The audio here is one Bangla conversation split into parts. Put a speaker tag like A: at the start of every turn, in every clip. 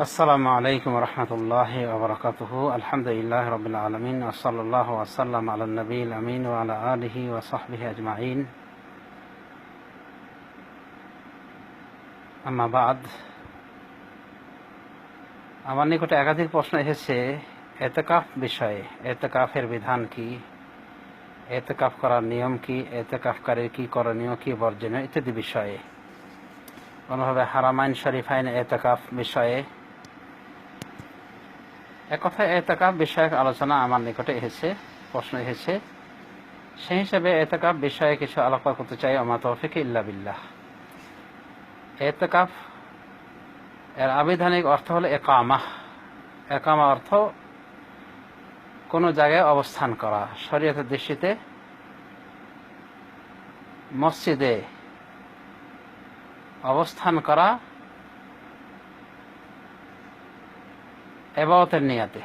A: আসসালামু আলাইকুম রহমতুল্লাহ ওবরাকাতুহ আলহামদুলিল্লাহ রবিল আলমিন ওসল্লাহ ওসাল্লাম আলা নবীল আমিন ওয়ালা আলহি ওসহবিহি আজমাইন। আমাবাদ আমার নিকটে একাধিক প্রশ্ন এসেছে, এতেকাফ বিষয়ে, এতেকাফের বিধান কি? এতেকাফ করার নিয়ম কি? এতেকাফকারীর কি করণীয় কি? বর্জনীয় ইত্যাদি বিষয়ে। কোনোভাবে হারামাইন শরীফাইন এতেকাফ বিষয়ে একথায় এতেকাফ বিষয়ক আলোচনা আমার নিকটে এসেছে, প্রশ্ন এসেছে। সেই হিসেবে এতেকাফ বিষয়ে কিছু আলোকপাত করতে চাই, আমার তৌফিক ইল্লা বিল্লাহ। এতেকাফ, এর আবিধানিক অর্থ হলো একামা। একামা অর্থ কোনো জায়গায় অবস্থান করা, শরীয়তের দৃষ্টিতে মসজিদে অবস্থান করা এবাওতের নিয়াতে।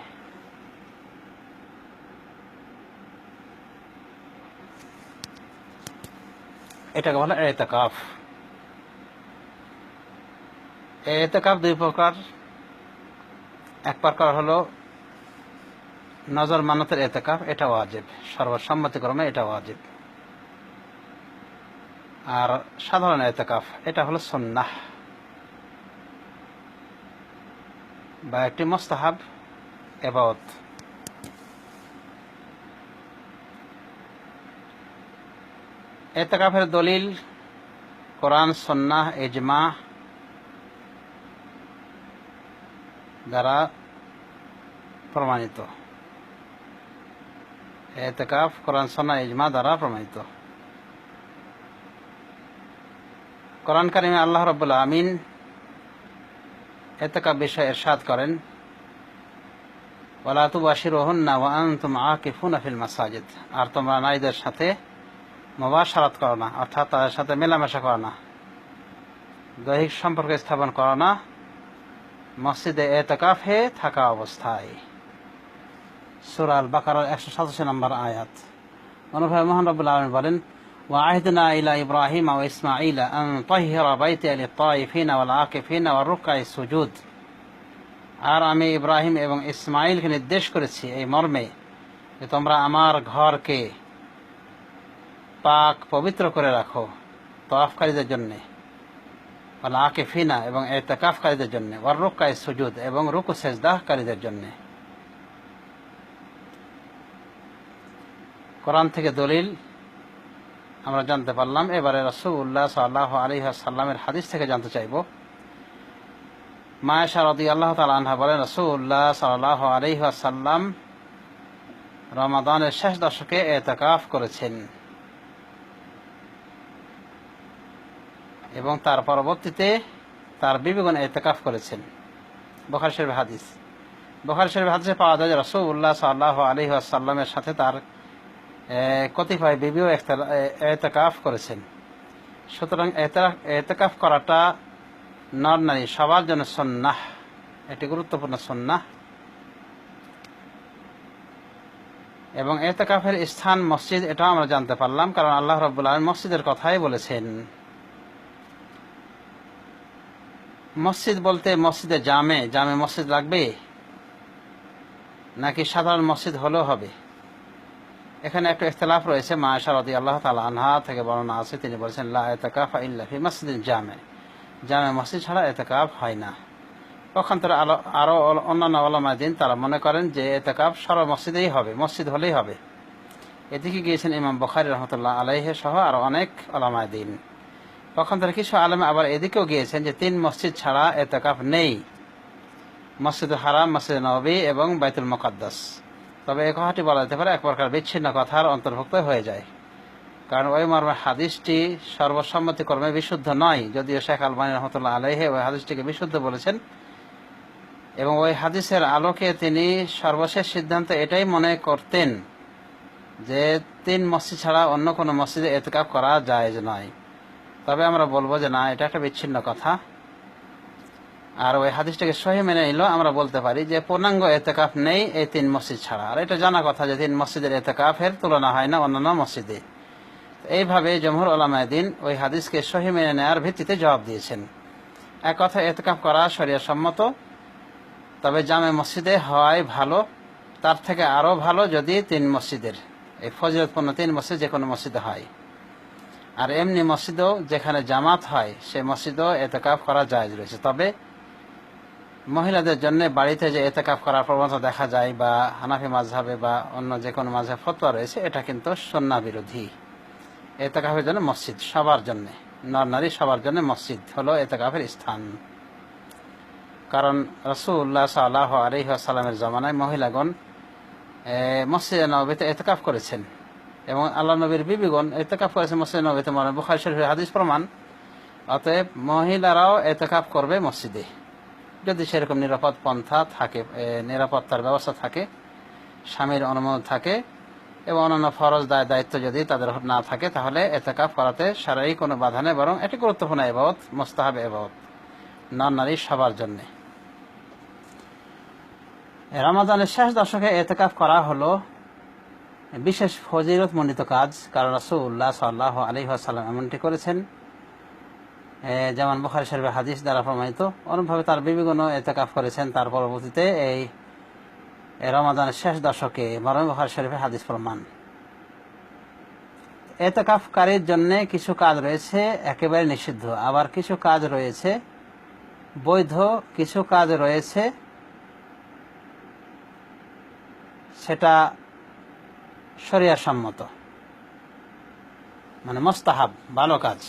A: এটাকে বলে এতেকাফ। এতেকাফ দুই প্রকার। এক প্রকার হলো নজর মানতের এতেকাফ, এটা ওয়াজিব। সর্বসম্মতিক্রমে এটা ওয়াজিব। আর সাধারণ এতেকাফ, এটা হলো সন্ন্যাহ বা একটি মোস্তাহাব এবাওত। এতেকাফের দলিল, কোরআন সন্ন্যাহ এজমা দ্বারা প্রমাণিত। এতেকাফ, কোরআন সন্না এজমা দ্বারা প্রমাণিত। কোরআন কারিমে আল্লাহ রবুল্লা আমিন এতেকাফ বিষয়ে এরশাদ করেন ওলা তুবাসির ওহন্না ওয়া আনতুম আকিফুনা ফিল মাসাজিদ। আর তোমরা নারীদের সাথে মোবাসারাত করো না, অর্থাৎ তাদের সাথে মেলামেশা করো না, দৈহিক সম্পর্ক স্থাপন করো না, মসজিদে এতেকাফে থাকা অবস্থায়। সুরাল বাকার একশো সাতাশি নম্বর আয়াত। অনুভব মোহন রবুল্লা আলম বলেন وعهدنا إلى إبراهيم وإسماعيل أن طهر بيتي للطائفين والعاكفين والركع السجود আর আমি ইব্রাহিম এবং ইসমাইলকে নির্দেশ করেছি এই মর্মে যে তোমরা আমার ঘরকে পাক পবিত্র করে রাখো তফকারীদের জন্যে আকেফিনা এবং এতেকাফকারীদের জন্য ওয়ার রুকায় সুজুদ এবং রুকু সেজদাহকারীদের জন্য কোরআন থেকে দলিল আমরা জানতে পারলাম, এবারে রসুল্লাহ সাল্লাহ আলী সাল্লামের হাদিস থেকে জানতে চাইব। মায়াশা রদি আল্লাহ তালা আনহা বলেন রসুল্লাহ সাল্লাহ আলী সাল্লাম রমাদানের শেষ দশকে এতেকাফ করেছেন এবং তার পরবর্তীতে তার বিবেগন এতেকাফ করেছেন। বখার শরীফ হাদিস। বখার শরীফ হাদিসে পাওয়া যায় রসুল্লাহ সাল্লাহ আলী সাল্লামের সাথে তার কতিপয় বিবিও এতেকাফ করেছেন। সুতরাং এতেকাফ করাটা নর নারী সবার জন্য সন্ন্যাহ এটি গুরুত্বপূর্ণ সন্ন্যাহ এবং এতেকাফের স্থান মসজিদ, এটাও আমরা জানতে পারলাম, কারণ আল্লাহ রব্বুল আলম মসজিদের কথাই বলেছেন। মসজিদ বলতে মসজিদে জামে জামে মসজিদ লাগবে? নাকি সাধারণ মসজিদ হলেও হবে? এখানে একটা ইখতলাফ রয়েছে মায়াশা রদি আল্লাহ তালা আনহা থেকে বর্ণনা আছে। তিনি বলেছেন, লা এতেকাফ ইল্লাফি মসজিদ জামে। জামে মসজিদ ছাড়া এতেকাফ হয় না। পক্ষান্তরে আলো আরও অন্যান্য ওলামা দিন তারা মনে করেন যে এতেকাফ সর্ব মসজিদেই হবে, মসজিদ হলেই হবে। এদিকে গিয়েছেন ইমাম বখারি রহমতুল্লাহ আলাইহে সহ আরও অনেক ওলামায় দিন পক্ষান্তরে কিছু আলমে আবার এদিকেও গিয়েছেন যে তিন মসজিদ ছাড়া এতেকাফ নেই। মসজিদ হারাম মসজিদ নবী এবং বাইতুল মকাদ্দাস। তবে এ কথাটি বলা যেতে পারে এক প্রকার বিচ্ছিন্ন কথার অন্তর্ভুক্ত হয়ে যায়। কারণ ওই মর্মে হাদিসটি সর্বসম্মতিক্রমে বিশুদ্ধ নয়, যদিও শেখ আলমানি রহমতুল্লাহ আলহে ওই হাদিসটিকে বিশুদ্ধ বলেছেন। এবং ওই হাদিসের আলোকে তিনি সর্বশেষ সিদ্ধান্ত এটাই মনে করতেন যে তিন মসজিদ ছাড়া অন্য কোনো মসজিদে এতকাপ করা যায় নয়। তবে আমরা বলব যে না, এটা একটা বিচ্ছিন্ন কথা। আর ওই হাদিসটাকে সহি মেনে নিল, আমরা বলতে পারি যে পূর্ণাঙ্গ এতেকাফ নেই এই তিন মসজিদ ছাড়া। আর এটা জানা কথা যে তিন মসজিদের এতেকাফের তুলনা হয় না অন্যান্য মসজিদে। এইভাবে জমহুর আলামায় দিন ওই হাদিসকে সহি মেনে নেওয়ার ভিত্তিতে জবাব দিয়েছেন। এক কথা, এতেকাফ করা সরিয়া সম্মত তবে জামে মসজিদে হওয়াই ভালো, তার থেকে আরও ভালো যদি তিন মসজিদের। এই ফজিলতপূর্ণ তিন মসজিদ যে কোনো মসজিদে হয়। আর এমনি মসজিদও যেখানে জামাত হয় সেই মসজিদও এতেকাফ করা জায়জ রয়েছে। তবে মহিলাদের জন্য বাড়িতে যে এতেকাফ করার প্রবণতা দেখা যায় বা হানাফি মাঝহাবে বা অন্য যে কোনো মাঝহাব ফতোয়া রয়েছে, এটা কিন্তু সন্না বিরোধী। এতেকাফের জন্য মসজিদ সবার জন্য, নর নারী সবার জন্য মসজিদ হলো এতেকাফের স্থান। কারণ রসুল্লাহ সাল্লাহ আলহিহাসাল্লামের জমানায় মহিলাগণ মসজিদ মসজিদে নবীতে এতেকাফ করেছেন। এবং আল্লাহ নবীর বিবিগণ এতেকাফ করেছেন মসজিদ নবীতে, মনে বুখারি শরীফের হাদিস প্রমাণ। অতএব মহিলারাও এতেকাফ করবে মসজিদে। যদি সেরকম নিরাপদ পন্থা থাকে নিরাপত্তার ব্যবস্থা থাকে, স্বামীর অনুমোদন থাকে এবং অন্যান্য ফরজ দায় দায়িত্ব যদি তাদের না থাকে, তাহলে এতেকাফ করাতে সারাই কোনো বাধা নেই, বরং এটি গুরুত্বপূর্ণ এবাবত মোস্তাহাব এবাবত নন নারী সবার জন্যে। রমাদানের শেষ দশকে এতেকাফ করা হলো বিশেষ ফজিরত মণ্ডিত কাজ, কারণ রাসূলুল্লাহ সাল্লাহ আলী আসাল্লাম এমনটি করেছেন যেমন বুখারি শরীফের হাদিস দ্বারা প্রমাণিত। অনুভাবে তার বিবিগণও এতেকাফ করেছেন। তার পরবর্তীতে এই রমাদানের শেষ দশকে মরম বুখারি শরীফের হাদিস প্রমাণ। এতেকাফকারীর জন্য কিছু কাজ রয়েছে, একেবারে নিষিদ্ধ। আবার কিছু কাজ রয়েছে, বৈধ কিছু কাজ রয়েছে, সেটা সম্মত মানে মোস্তাহাব, ভালো কাজ।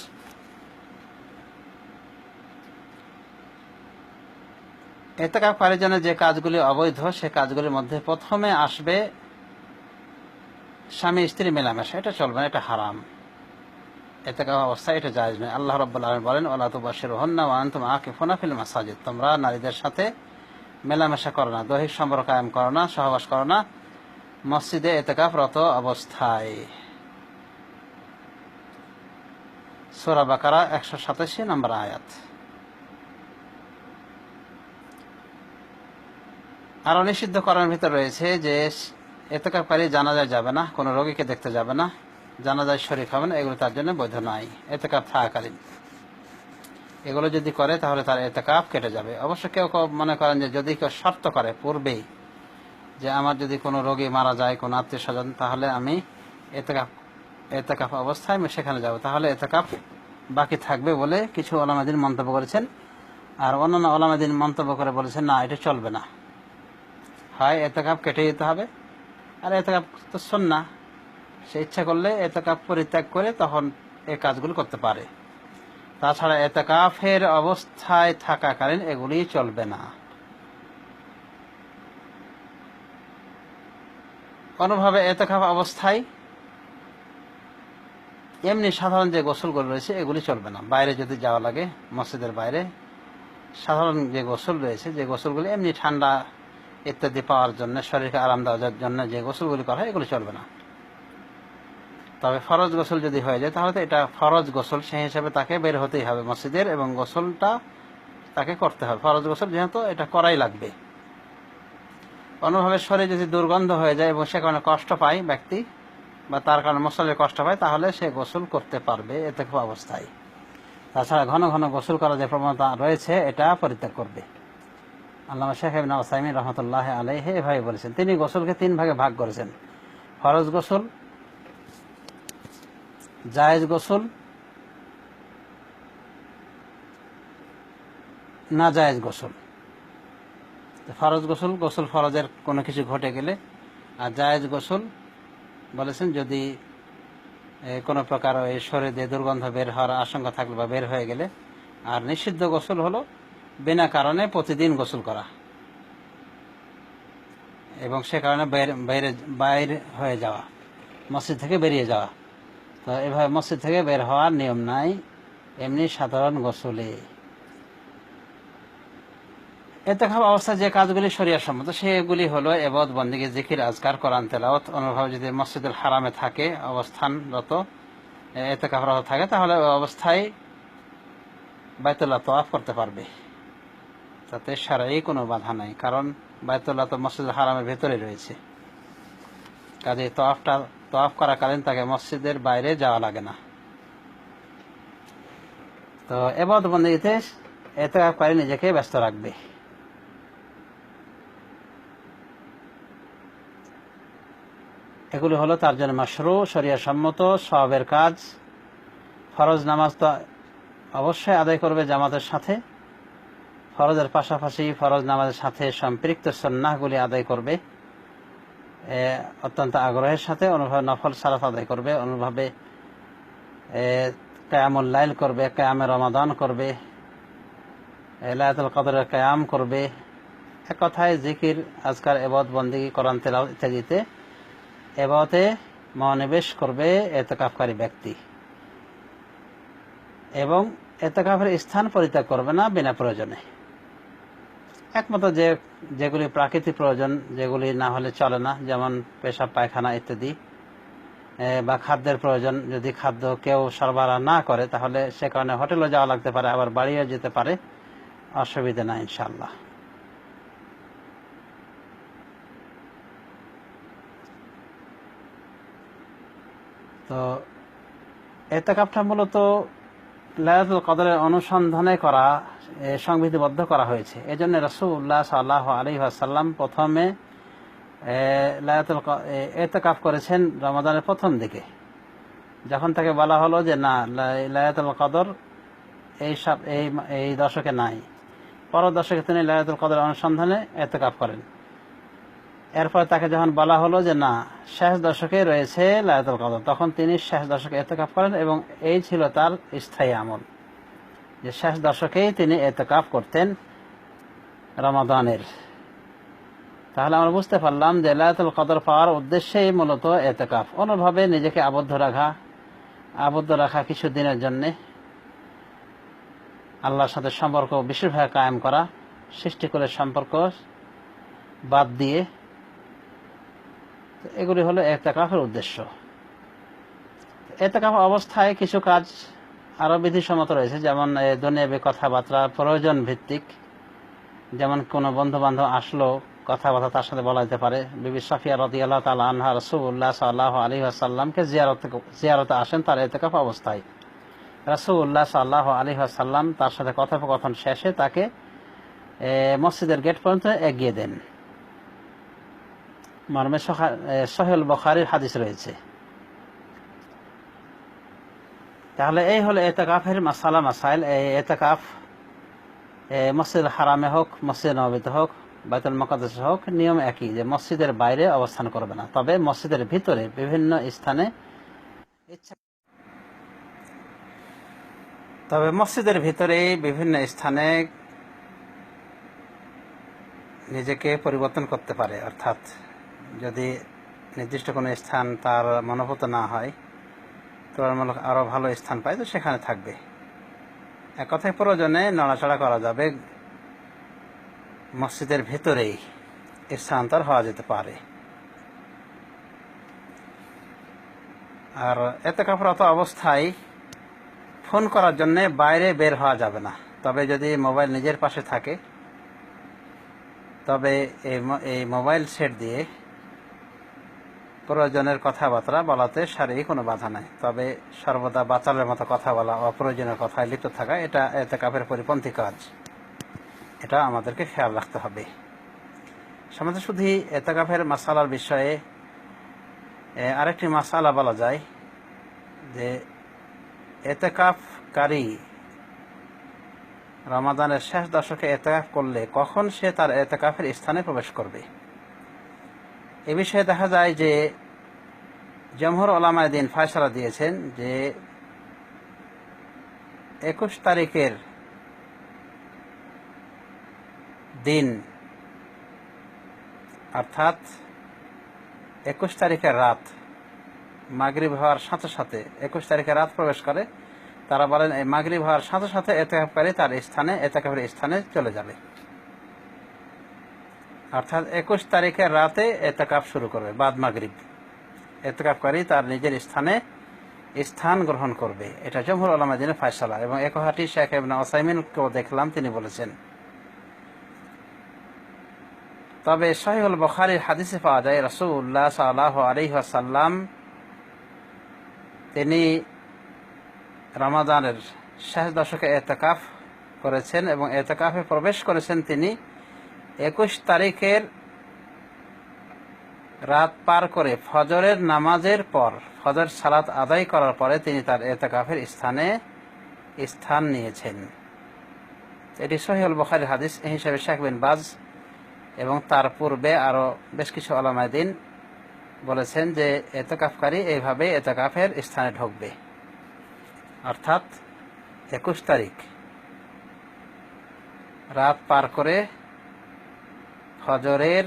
A: এতেকাফকারীর জন্য যে কাজগুলি অবৈধ, সে কাজগুলির মধ্যে প্রথমে আসবে স্বামী, স্ত্রী মেলামেশা। এটা চলবে না, এটা হারাম। এতেকাফ অবস্থা, এটা জায়জ নয়। আল্লাহ আলম বলেন ওলা তু বাসির হন্না তুম আকে ফোনাফিল মাসাজিদ। তোমরা নারীদের সাথে মেলামেশা করো না, দৈহিক সম্পর্ক কায়েম করো না, সহবাস করো না। মসজিদে এতেকাফরত অবস্থায়। সোরা বাকারা একশো সাতাশি নম্বর আয়াত। আরও নিষিদ্ধ করার ভিতর রয়েছে যে এতেকাফকারী জানাজায় যাবে না, কোনো রোগীকে দেখতে যাবে না, জানাজায় শরীর হবে না, এগুলো তার জন্য বৈধ নয়। এতেকাফ থাকাকালীন। এগুলো যদি করে, তাহলে তার এতেকাফ কেটে যাবে। অবশ্য কেউ মনে করেন যে যদি কেউ শর্ত করে পূর্বেই যে আমার যদি কোনো রোগী মারা যায়, কোনো আত্মীয় স্বজন তাহলে আমি এতেকাফ এতেকাফ অবস্থায় আমি সেখানে যাব। তাহলে এতেকাফ বাকি থাকবে বলে কিছু ওলামাদিন মন্তব্য করেছেন। আর অন্যান্য ওলামাদিন মন্তব্য করে বলেছেন, না, এটা চলবে না। হয় এতেকাপ কেটে দিতে হবে। আর এতেকাপ তো সন্না। সে ইচ্ছা করলে এতেকাপ পরিত্যাগ করে তখন এই কাজগুলো করতে পারে। তাছাড়া এতেকাফের অবস্থায় থাকাকালীন এগুলি চলবে না। কোনোভাবে এতেকাফ অবস্থায় এমনি সাধারণ যে গোসলগুলো রয়েছে এগুলি চলবে না। বাইরে যদি যাওয়া লাগে মসজিদের বাইরে সাধারণ যে গোসল রয়েছে, যে গোসলগুলি এমনি ঠান্ডা ইত্যাদি পাওয়ার জন্য, শরীরকে আরাম দেওয়ার জন্য যে গোসলগুলি করা হয়, এগুলো চলবে না। তবে ফরজ গোসল যদি হয়ে যায়, তাহলে তো এটা ফরজ গোসল, সেই হিসাবে তাকে বের হতেই হবে মসজিদের এবং গোসলটা তাকে করতে হবে। ফরজ গোসল যেহেতু এটা করাই লাগবে। অন্যভাবে শরীর যদি দুর্গন্ধ হয়ে যায় এবং সে কারণে কষ্ট পায় ব্যক্তি বা তার কারণে মশলের কষ্ট পায়, তাহলে সে গোসল করতে পারবে এতে খুব অবস্থায়। তাছাড়া ঘন ঘন গোসল করার যে প্রবণতা রয়েছে, এটা পরিত্যাগ করবে। আল্লাহ শেখ ইবিন ওসাইমিন রহমতুল্লাহ আলাইহে এভাবে বলেছেন, তিনি গোসলকে তিন ভাগে ভাগ করেছেন। ফরজ গোসল, জায়েজ গোসল, না জায়েজ গোসল। ফরজ গোসল গোসল ফরজের কোনো কিছু ঘটে গেলে, আর জায়েজ গোসল বলেছেন যদি কোনো প্রকার ওই শরীরে দুর্গন্ধ বের হওয়ার আশঙ্কা থাকলে বা বের হয়ে গেলে, আর নিষিদ্ধ গোসল হলো বিনা কারণে প্রতিদিন গোসল করা। এবং সে কারণে বাইরে বাইরে হয়ে যাওয়া, মসজিদ থেকে বেরিয়ে যাওয়া। তো এভাবে মসজিদ থেকে বের হওয়ার নিয়ম নাই, এমনি সাধারণ গোসলে। এতেখাব অবস্থায় যে কাজগুলি শরিয়া সম্মত, সেগুলি হলো এবাদ বন্দিকে জিকির, আজকার, কোরআন, তেলাওয়াত অনুভাবে যদি মসজিদুল হারামে থাকে, অবস্থানরত, এতে এতেকাফরত থাকে, তাহলে অবস্থায় বাইতুল্লাহ তোয়াফ করতে পারবে। তাতে সারাই কোনো বাধা নাই, কারণ বায়তুল্লাহ তো মসজিদ হারামের ভেতরে রয়েছে। কাজে তফ তোয়াফ করাকালীন তাকে মসজিদের বাইরে যাওয়া লাগে না। তো এবাদ বন্দীতে এত করে নিজেকে ব্যস্ত রাখবে। এগুলো হলো তার জন্য মাসরু সরিয়া সম্মত সবের কাজ। ফরজ নামাজ তো অবশ্যই আদায় করবে জামাতের সাথে। ফরজের পাশাপাশি ফরজ নামাজের সাথে সম্পৃক্ত সন্ন্যাহগুলি আদায় করবে। অত্যন্ত আগ্রহের সাথে অনুভবে নফল সালাত আদায় করবে। অনুভাবে কায়ামুল লাইল করবে, কায়ামে রমাদান করবে লায়াতুল কদরের কায়াম করবে। এক কথায় জিকির, আজকার এবাদ বন্দি করান তেলাও ইত্যাদিতে এবতে মনোনিবেশ করবে এতকাফকারী ব্যক্তি। এবং এতকাফের স্থান পরিত্যাগ করবে না বিনা প্রয়োজনে। একমাত্র যে, যেগুলি প্রাকৃতিক প্রয়োজন, যেগুলি না হলে চলে না, যেমন পেশাব, পায়খানা ইত্যাদি বা খাদ্যের প্রয়োজন, যদি খাদ্য কেউ সরবরাহ না করে, তাহলে সে কারণে হোটেলে যাওয়া লাগতে পারে, আবার বাড়িও যেতে পারে, অসুবিধা না ইনশাল্লাহ তো, এতেকাপটা মূলত লায়াতুল কদরের অনুসন্ধানে করা সংবিধিবদ্ধ করা হয়েছে। এজন্য রসুল্লাহ সাল্লাহ আলী আসাল্লাম প্রথমে লায়াতুল এতেকাফ করেছেন রমাদানের প্রথম দিকে। যখন তাকে বলা হলো যে, না লায়াতুল কদর এই সব, এই এই দশকে নাই। পর দশকে তিনি লায়াতুল কদর অনুসন্ধানে এতেকাফ করেন। এরপর তাকে যখন বলা হলো যে, না, শেষ দশকে রয়েছে লায়াতুল কদর, তখন তিনি শেষ দশকে এতেকাফ করেন এবং এই ছিল তার স্থায়ী আমল। যে শেষ দশকেই তিনি এতেকাফ করতেন রমাদানের। তাহলে আমরা বুঝতে পারলাম যে লায়াতুল কদর পাওয়ার উদ্দেশ্যেই মূলত এতেকাফ। অন্যভাবে নিজেকে আবদ্ধ রাখা আবদ্ধ রাখা কিছু দিনের জন্যে আল্লাহর সাথে সম্পর্ক বিশেষভাবে কায়েম করা সৃষ্টি করে সম্পর্ক বাদ দিয়ে এগুলি হলো এতেকাফের উদ্দেশ্য। এতেকাফ অবস্থায় কিছু কাজ আরও বিধিসম্মত রয়েছে, যেমন দুনিয়াবী কথাবার্তা প্রয়োজন ভিত্তিক যেমন কোনো বন্ধু বান্ধব আসলো, কথাবার্তা তার সাথে বলা যেতে পারে। বিবি সাফিয়া রদি আল্লাহ তালা আনহা রসুল্লাহ সাল্লাহ আলী আসাল্লামকে জিয়ারত, জিয়ারতে আসেন, তার এতেকাফ অবস্থায়। রসুল্লাহ সাল্লাহ আলী আসাল্লাম তার সাথে কথোপকথন শেষে তাকে মসজিদের গেট পর্যন্ত এগিয়ে দেন। মর্মে সোহেল বখারির হাদিস রয়েছে। তাহলে এই হলো এতেকাফের মাসালা মাসাইল, এই এতেকাফ মসজিদ হারামে হোক, মসজিদ নবীতে হোক, বাইতুল মকাদ্দেশ হোক, নিয়ম একই যে মসজিদের বাইরে অবস্থান করবে না। তবে মসজিদের ভিতরে বিভিন্ন স্থানে তবে মসজিদের ভিতরে বিভিন্ন স্থানে নিজেকে পরিবর্তন করতে পারে, অর্থাৎ যদি নির্দিষ্ট কোনো স্থান তার মনোভূত না হয় তুলনামূলক আরও ভালো স্থান পায়, তো সেখানে থাকবে। এক কথায় প্রয়োজনে নড়াচড়া করা যাবে। মসজিদের ভেতরেই স্থানান্তর হওয়া যেতে পারে। আর এতে কাপড়ত অবস্থায় ফোন করার জন্য বাইরে বের হওয়া যাবে না। তবে যদি মোবাইল নিজের পাশে থাকে, তবে এই মোবাইল সেট দিয়ে প্রয়োজনের কথাবার্তা বলাতে শারীরিক কোনো বাধা নাই। তবে সর্বদা বাচালের মতো কথা বলা অপ্রয়োজনীয় কথায় লিপ্ত থাকা, এটা এতে কাপের পরিপন্থী কাজ। এটা আমাদেরকে খেয়াল রাখতে হবে। সমাজে শুধু এতেকাফের মাসালার বিষয়ে আরেকটি মাসালা বলা যায় যে এতেকাফকারী রমাদানের শেষ দশকে এতেকাফ করলে কখন সে তার এতেকাফের স্থানে প্রবেশ করবে? এ বিষয়ে দেখা যায় যে জমহর ওলামায় দিন ফয়সলা দিয়েছেন যে একুশ তারিখের দিন, অর্থাৎ একুশ তারিখের রাত, মাগরিব হওয়ার সাথে সাথে একুশ তারিখে রাত প্রবেশ করে। তারা বলেন, এই মাগরিব হওয়ার সাথে সাথে এতেকাফকারী তার স্থানে, এতেকাফের স্থানে চলে যাবে। অর্থাৎ একুশ তারিখের রাতে এতেকাফ শুরু করবে, বাদ মাগরিব। এতেকাফকারী তার নিজের স্থানে স্থান গ্রহণ করবে। এটা জমহুর আলমা দিনের ফায়সালা এবং একহাটি শেখ ইবনে ওসাইমিনকেও দেখলাম, তিনি বলেছেন। তবে সহিউল বখারির হাদিসে পাওয়া যায় রসুল্লাহ সাল্লাহ আলহাসাল্লাম তিনি রমাদানের শেষ দশকে এতেকাফ করেছেন এবং এতেকাফে প্রবেশ করেছেন তিনি একুশ তারিখের রাত পার করে ফজরের নামাজের পর, ফজর সালাত আদায় করার পরে তিনি তার এতেকাফের স্থানে স্থান নিয়েছেন। এটি সহিউল বখারি হাদিস হিসাবে শেখ বিন বাজ এবং তার পূর্বে আরও বেশ কিছু আলামায় দিন বলেছেন যে এতেকাফকারী এইভাবে এতেকাফের স্থানে ঢুকবে। অর্থাৎ একুশ তারিখ রাত পার করে ফজরের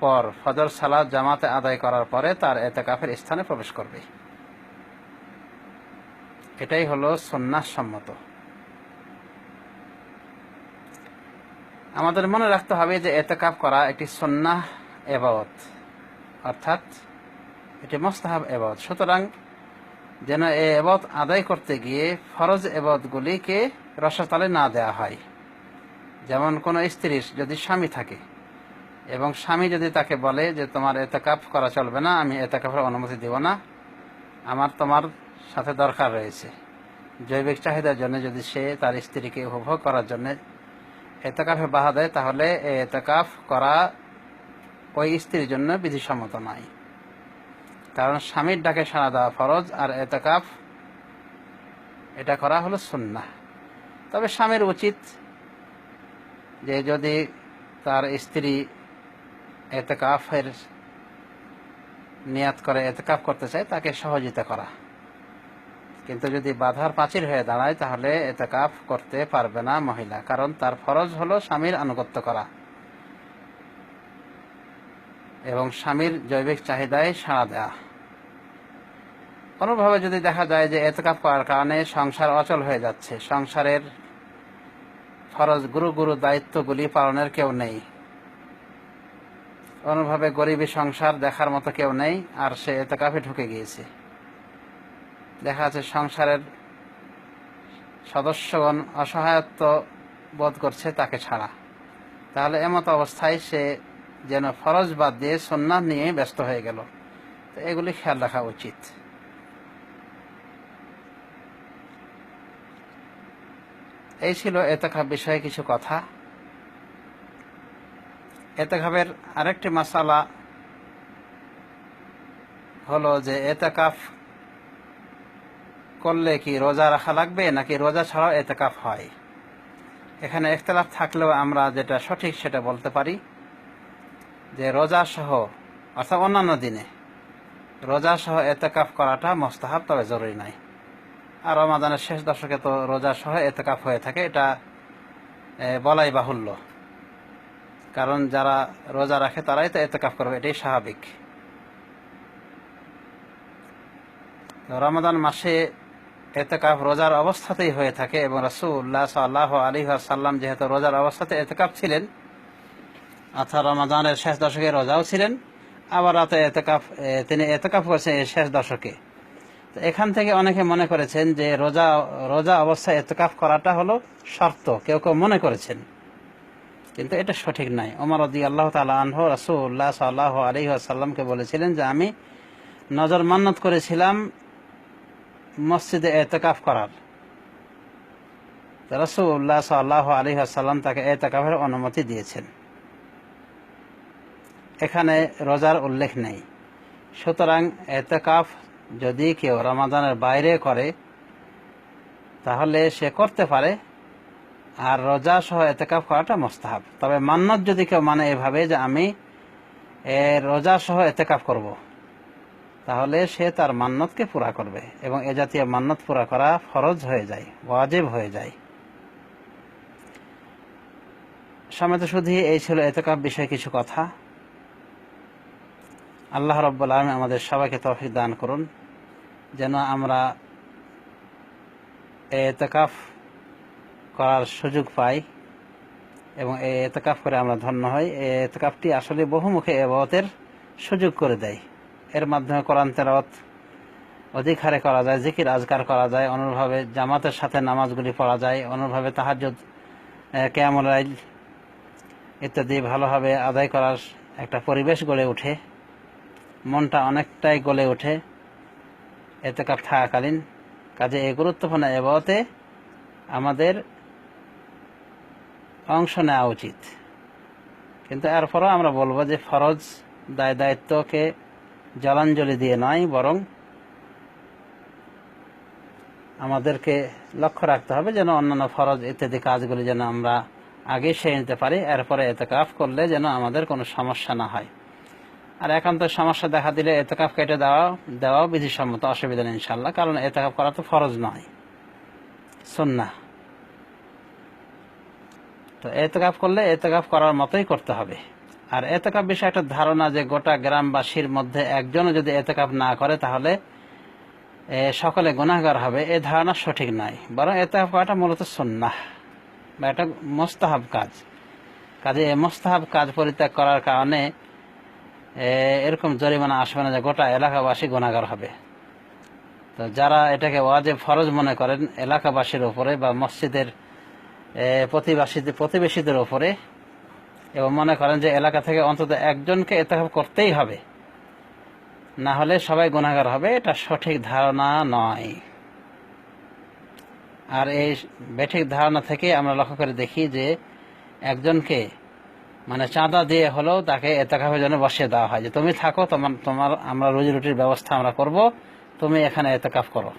A: পর, ফজর সালাদ জামাতে আদায় করার পরে তার এতেকাফের স্থানে প্রবেশ করবে। এটাই হলো সন্ন্যাস সম্মত। আমাদের মনে রাখতে হবে যে এতেকাফ করা একটি সন্ন্যাহ এবাদত, অর্থাৎ এটি মোস্তাহাব এবাদত। সুতরাং যেন এ এবাদত আদায় করতে গিয়ে ফরজ এবাদতগুলিকে রসাতালে না দেয়া হয়। যেমন কোনো স্ত্রীর যদি স্বামী থাকে এবং স্বামী যদি তাকে বলে যে তোমার এতেকাফ করা চলবে না, আমি এতেকাফের অনুমতি দেব না। আমার তোমার সাথে দরকার রয়েছে। জৈবিক চাহিদার জন্য যদি সে তার স্ত্রীকে উপভোগ করার জন্য এতেকাফে বাধা দেয়, তাহলে এতেকাফ করা ওই স্ত্রীর জন্য বিধিসম্মত নয়। কারণ স্বামীর ডাকে সাড়া দেওয়া ফরজ, আর এতেকাফ এটা করা হলো সুন্নাহ। তবে স্বামীর উচিত যে যদি তার স্ত্রী এতেকাফের নিয়াত করে, এতেকাফ করতে চায়, তাকে সহযোগিতা করা। কিন্তু যদি বাধার পাঁচির হয়ে দাঁড়ায়, তাহলে এতেকাফ করতে পারবে না মহিলা, কারণ তার ফরজ হলো স্বামীর আনুগত্য করা। এবং স্বামীর জৈবিক চাহিদায় সাড়া দেওয়া কোনোভাবে যদি দেখা যায় যে এতেকাফ করার কারণে সংসার অচল হয়ে যাচ্ছে, সংসারের ফরজ গুরু গুরু দায়িত্বগুলি পালনের কেউ নেই। কোনোভাবে গরিবী সংসার দেখার মতো কেউ নেই, আর সে এতেকাফে ঢুকে গিয়েছে। দেখা যাচ্ছে সংসারের সদস্যগণ অসহায়ত্ব বোধ করছে তাকে ছাড়া। তাহলে এমত অবস্থায় সে যেন ফরজ বাদ দিয়ে সন্ন্যাস নিয়ে ব্যস্ত হয়ে গেল। তো এগুলি খেয়াল রাখা উচিত। এই ছিল এতেকাফ বিষয়ে কিছু কথা। এতেকাফের আরেকটি মশালা হলো যে এতেকাফ করলে কি রোজা রাখা লাগবে নাকি রোজা ছাড়াও এতেকাফ হয়? এখানে ইখতলাফ থাকলেও আমরা যেটা সঠিক সেটা বলতে পারি যে রোজা সহ, অর্থাৎ অন্যান্য দিনে রোজা সহ এতেকাফ করাটা মোস্তাহাব, তবে জরুরি নাই আর রমাদানের শেষ দশকে তো রোজা সহ এতেকাফ হয়ে থাকে, এটা বলাই বাহুল্য। কারণ যারা রোজা রাখে তারাই তো এতেকাফ করবে, এটাই স্বাভাবিক। রমাদান মাসে এতেকাফ রোজার অবস্থাতেই হয়ে থাকে এবং রাসুল্লাহ সাল্লাহ আলী সাল্লাম যেহেতু রোজার অবস্থাতে এতেকাফ ছিলেন, অর্থাৎ রমাদানের শেষ দশকে রোজাও ছিলেন, আবার রাতে এতেকাফ তিনি এতেকাফ করেছেন এই শেষ দশকে। তো এখান থেকে অনেকে মনে করেছেন যে রোজা রোজা অবস্থায় এতেকাফ করাটা হলো শর্ত, কেউ কেউ মনে করেছেন। কিন্তু এটা সঠিক নাই। ওমর রদি আল্লাহ তালা আনহ রাসুল্লাহ সাল্লাহ আলী সাল্লামকে বলেছিলেন যে, আমি নজর মান্নত করেছিলাম মসজিদে এতেকাফ করার। রসুল্লাহ সাল্লাহ আলী সাল্লাম তাকে এতেকাফের অনুমতি দিয়েছেন। এখানে রোজার উল্লেখ নেই। সুতরাং এতেকাফ যদি কেউ রমাদানের বাইরে করে, তাহলে সে করতে পারে আর রোজা সহ এতেকাফ করাটা মোস্তাহাব তবে মান্নত যদি কেউ মানে এভাবে যে আমি রোজা সহ এতেকাফ করব। তাহলে সে তার মান্নতকে পুরা করবে এবং এ জাতীয় মান্নত পুরা করা ফরজ হয়ে যায়, ওয়াজিব হয়ে যায় সমেত শুধু এই ছিল এতেকাফ বিষয়ে কিছু কথা আল্লাহ রব্বুল আলম আমাদের সবাইকে তফিক দান করুন, যেন আমরা এতেকাফ করার সুযোগ পাই এবং এই এতেকাফ করে আমরা ধন্য হই। এই এতেকাফটি আসলে বহুমুখী এবাদতের সুযোগ করে দেয়। এর মাধ্যমে কোরআন তেরাওয়াত অধিক হারে করা যায়, জিকির আজকার করা যায় অনুরভাবে জামাতের সাথে নামাজগুলি পড়া যায় অনুরভাবে তাহার কেয়ামুল ইত্যাদি ভালোভাবে আদায় করার একটা পরিবেশ গড়ে ওঠে। মনটা অনেকটাই গলে ওঠে এতে কাপ থাকাকালীন। কাজে এই গুরুত্বপূর্ণ এবাতে আমাদের অংশ নেওয়া উচিত। কিন্তু এরপরও আমরা বলব যে ফরজ দায় দায়িত্বকে জলাঞ্জলি দিয়ে নয়, বরং আমাদেরকে লক্ষ্য রাখতে হবে যেন অন্যান্য ফরজ ইত্যাদি কাজগুলি যেন আমরা আগে সেরে নিতে পারি, এরপরে এতেকাফ করলে যেন আমাদের কোনো সমস্যা না হয়। আর একান্ত সমস্যা দেখা দিলে এতেকাফ কেটে দেওয়া, দেওয়াও বিধিসম্মত, অসুবিধা নেই ইনশাল্লাহ কারণ এতেকাফ করা তো ফরজ নয় সুন্না তো এতেকাফ করলে এতেকাফ করার মতোই করতে হবে। আর এতেকাফ বিষয়ে একটা ধারণা যে গোটা গ্রামবাসীর মধ্যে একজনও যদি এতেকাফ না করে তাহলে সকলে গুণাগার হবে। এ ধারণা সঠিক নয়। বরং এতেকাফ করাটা মূলত সুন্নাহ বা একটা মোস্তাহাব কাজ। কাজে এই মোস্তাহাব কাজ পরিত্যাগ করার কারণে এরকম জরিমানা আসবে না যে গোটা এলাকাবাসী গুণাগার হবে। তো যারা এটাকে ওয়াজেব ফরজ মনে করেন এলাকাবাসীর উপরে বা মসজিদের এ, প্রতিবাসীদের প্রতিবেশীদের ওপরে এবং মনে করেন যে এলাকা থেকে অন্তত একজনকে এতেকাফ করতেই হবে। না হলে সবাই গুণাগার হবে, এটা সঠিক ধারণা নয়। আর এই বেঠিক ধারণা থেকে আমরা লক্ষ্য করে দেখি যে একজনকে মানে চাঁদা দিয়ে হলেও তাকে এতেকাফের জন্য বসিয়ে দেওয়া হয় যে, তুমি থাকো, তোমার তোমার আমরা রুজি রুটির ব্যবস্থা আমরা করব, তুমি এখানে এতেকাফ করো।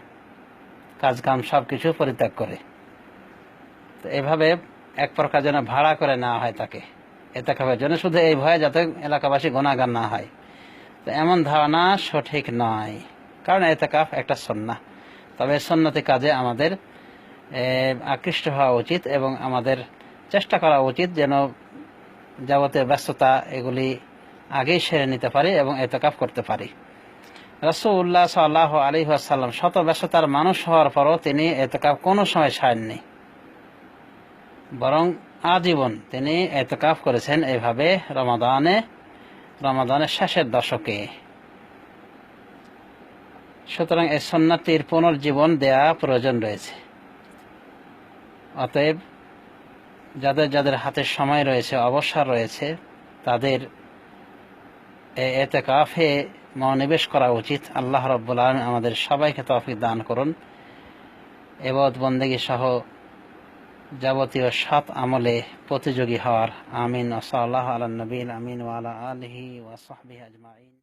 A: কাজ কাম সব কিছু পরিত্যাগ করে। তো এভাবে এক প্রকার যেন ভাড়া করে নেওয়া হয় তাকে। এতেকাফের জন্য শুধু এই ভয়ে যাতে এলাকাবাসী গোনাগান না হয়। তো এমন ধারণা সঠিক নয়, কারণ এতেকাফ একটা সন্না। তবে সন্ন্যতি কাজে আমাদের আকৃষ্ট হওয়া উচিত এবং আমাদের চেষ্টা করা উচিত যেন যাবতীয় ব্যস্ততা এগুলি আগেই সেরে নিতে পারি এবং এতেকাফ করতে পারি। রসুল্লাহ সাল্লাহ আলী আসাল্লাম শত ব্যস্ততার মানুষ হওয়ার পরও তিনি এতেকাফ কোনো সময় ছাড়েননি। বরং আজীবন তিনি এতেকাফ করেছেন এভাবে রমাদানে, রমাদানের শেষের দশকে। সুতরাং এই সন্ন্যাতির পুনর্জীবন দেয়া প্রয়োজন রয়েছে। অতএব যাদের যাদের হাতে সময় রয়েছে, অবসর রয়েছে, তাদের এতে কাফে মনোনিবেশ করা উচিত। আল্লাহ রব্বুল আলম আমাদের সবাইকে তফিক দান করুন। এবদ বন্দেগী সহ যাবতীয় সাত আমলে প্রতিযোগী হওয়ার আমিন ওসাল্লাহ আলা নবীন আমিন ওয়ালা আলহি ওয়াসবি আজমাইন।